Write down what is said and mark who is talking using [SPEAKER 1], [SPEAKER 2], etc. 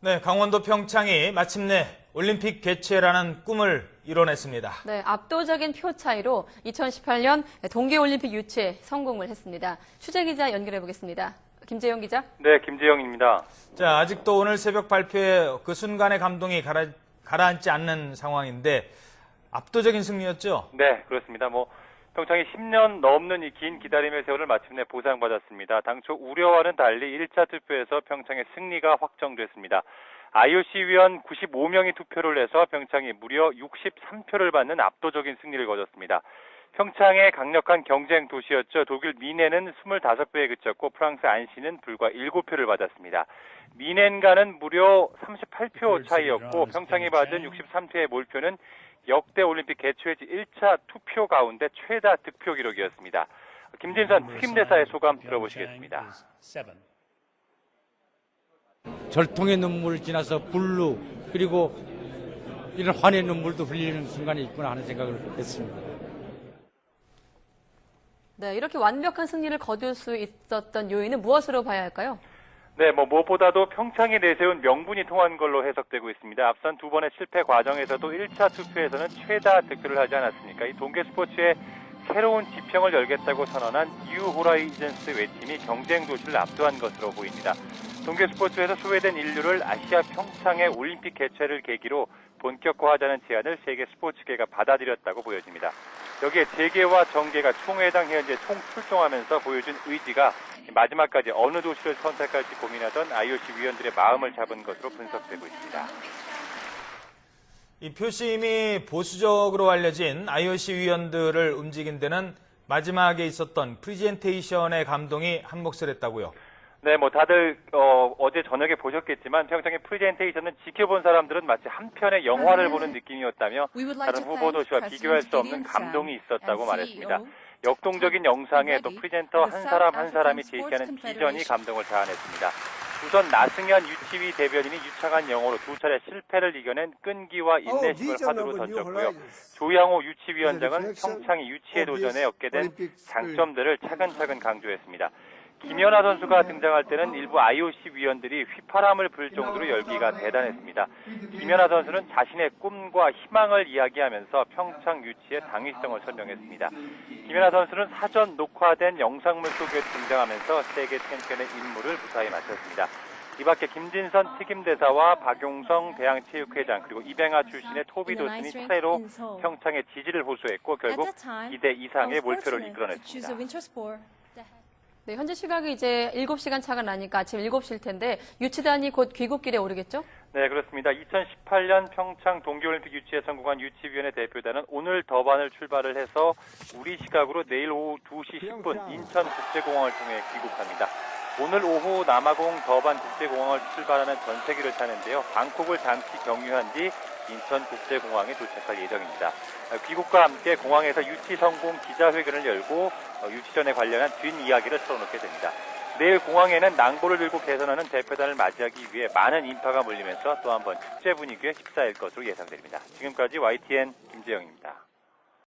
[SPEAKER 1] 네, 강원도 평창이 마침내 올림픽 개최라는 꿈을 이뤄냈습니다.
[SPEAKER 2] 네, 압도적인 표 차이로 2018년 동계올림픽 유치에 성공을 했습니다. 취재 기자 연결해 보겠습니다. 김재영 기자.
[SPEAKER 3] 네, 김재영입니다.
[SPEAKER 1] 자, 아직도 오늘 새벽 발표에 그 순간의 감동이 가라, 가라앉지 않는 상황인데 압도적인 승리였죠?
[SPEAKER 3] 네, 그렇습니다. 뭐 평창이 10년 넘는 이 긴 기다림의 세월을 마침내 보상받았습니다. 당초 우려와는 달리 1차 투표에서 평창의 승리가 확정됐습니다. IOC 위원 95명이 투표를 해서 평창이 무려 63표를 받는 압도적인 승리를 거뒀습니다. 평창의 강력한 경쟁 도시였죠. 독일 미넨은 25표에 그쳤고 프랑스 안시는 불과 7표를 받았습니다. 미넨과는 무려 38표 차이였고 평창이 받은 63표의 몰표는 역대 올림픽 개최지 1차 투표 가운데 최다 득표 기록이었습니다. 김진선 특임대사의 소감 들어보시겠습니다.
[SPEAKER 4] 절통의 눈물을 지나서 불루 그리고 이런 환의 눈물도 흘리는 순간이 있구나 하는 생각을 했습니다.
[SPEAKER 2] 네, 이렇게 완벽한 승리를 거둘 수 있었던 요인은 무엇으로 봐야 할까요?
[SPEAKER 3] 네, 뭐 무엇보다도 평창이 내세운 명분이 통한 걸로 해석되고 있습니다. 앞선 두 번의 실패 과정에서도 1차 투표에서는 최다 득표를 하지 않았습니까? 이 동계 스포츠의 새로운 지평을 열겠다고 선언한 뉴 호라이즌스 외침이 경쟁 도시를 압도한 것으로 보입니다. 동계 스포츠에서 소외된 인류를 아시아 평창의 올림픽 개최를 계기로 본격화하자는 제안을 세계 스포츠계가 받아들였다고 보여집니다. 여기에 재계와 정계가 총회당 회원제 총출동하면서 보여준 의지가 마지막까지 어느 도시를 선택할지 고민하던 IOC 위원들의 마음을 잡은 것으로 분석되고 있습니다.
[SPEAKER 1] 이 표심이 보수적으로 알려진 IOC 위원들을 움직인 데는 마지막에 있었던 프리젠테이션의 감동이 한 몫을 했다고요.
[SPEAKER 3] 네, 뭐 다들 어, 제 저녁에 보셨겠지만 평창의 프레젠테이션은 지켜본 사람들은 마치 한 편의 영화를 보는 느낌이었다며 다른 후보 도시와 비교할 수 없는 감동이 있었다고 말했습니다. 역동적인 영상에 또 프리젠터 한 사람 한 사람이 제시하는 비전이 감동을 자아냈습니다. 우선 나승현 유치위 대변인이 유창한 영어로 두 차례 실패를 이겨낸 끈기와 인내심을 화두로 던졌고요. 조양호 유치위원장은 평창이 유치에 도전에 얻게 된 장점들을 차근차근 강조했습니다. 김연아 선수가 등장할 때는 일부 IOC 위원들이 휘파람을 불 정도로 열기가 대단했습니다. 김연아 선수는 자신의 꿈과 희망을 이야기하면서 평창 유치의 당위성을 설명했습니다. 김연아 선수는 사전 녹화된 영상물 속에 등장하면서 세계 챔피언의 임무를 무사히 마쳤습니다. 이 밖에 김진선 특임대사와 박용성 대양체육회장 그리고 이병하 출신의 토비 도슨이 차례로 평창의 지지를 호소했고 결국 기대 이상의 몰표를 이끌어냈습니다.
[SPEAKER 2] 네, 현재 시각이 이제 7시간 차가 나니까 아침 7시일 텐데 유치단이 곧 귀국길에 오르겠죠?
[SPEAKER 3] 네, 그렇습니다. 2018년 평창 동계올림픽 유치에 성공한 유치위원회 대표단은 오늘 더반을 출발을 해서 우리 시각으로 내일 오후 2시 10분 인천국제공항을 통해 귀국합니다. 오늘 오후 남아공 더반 국제공항을 출발하는 전세기를 타는데요. 방콕을 잠시 경유한 뒤 인천국제공항에 도착할 예정입니다. 귀국과 함께 공항에서 유치 성공 기자회견을 열고 유치전에 관련한 뒷이야기를 털어놓게 됩니다. 내일 공항에는 낭보를 들고 개선하는 대표단을 맞이하기 위해 많은 인파가 몰리면서 또 한 번 축제 분위기에 휩싸일 것으로 예상됩니다. 지금까지 YTN 김재영입니다.